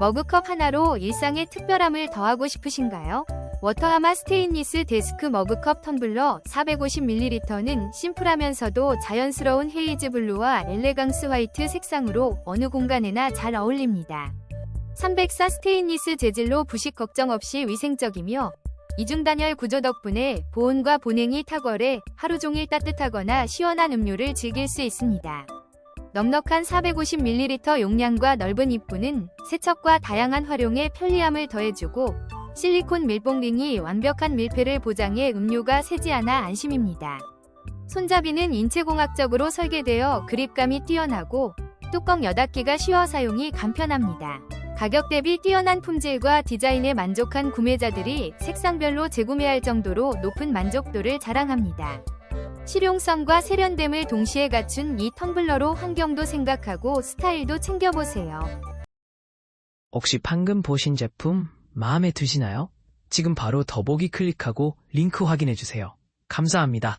머그컵 하나로 일상의 특별함을 더하고 싶으신가요? 워터하마 스테인리스 데스크 머그컵 텀블러 450ml는 심플하면서도 자연스러운 헤이즈 블루와 엘레강스 화이트 색상으로 어느 공간에나 잘 어울립니다. 304 스테인리스 재질로 부식 걱정 없이 위생적이며 이중단열 구조 덕분에 보온과 보냉이 탁월해 하루 종일 따뜻하거나 시원한 음료를 즐길 수 있습니다. 넉넉한 450ml 용량과 넓은 입구는 세척과 다양한 활용에 편리함을 더해주고 실리콘 밀봉링이 완벽한 밀폐를 보장해 음료가 새지 않아 안심입니다. 손잡이는 인체공학적으로 설계되어 그립감이 뛰어나고 뚜껑 여닫기가 쉬워 사용이 간편합니다. 가격 대비 뛰어난 품질과 디자인에 만족한 구매자들이 색상별로 재구매할 정도로 높은 만족도를 자랑합니다. 실용성과 세련됨을 동시에 갖춘 이 텀블러로 환경도 생각하고 스타일도 챙겨보세요. 혹시 방금 보신 제품 마음에 드시나요? 지금 바로 더보기 클릭하고 링크 확인해주세요. 감사합니다.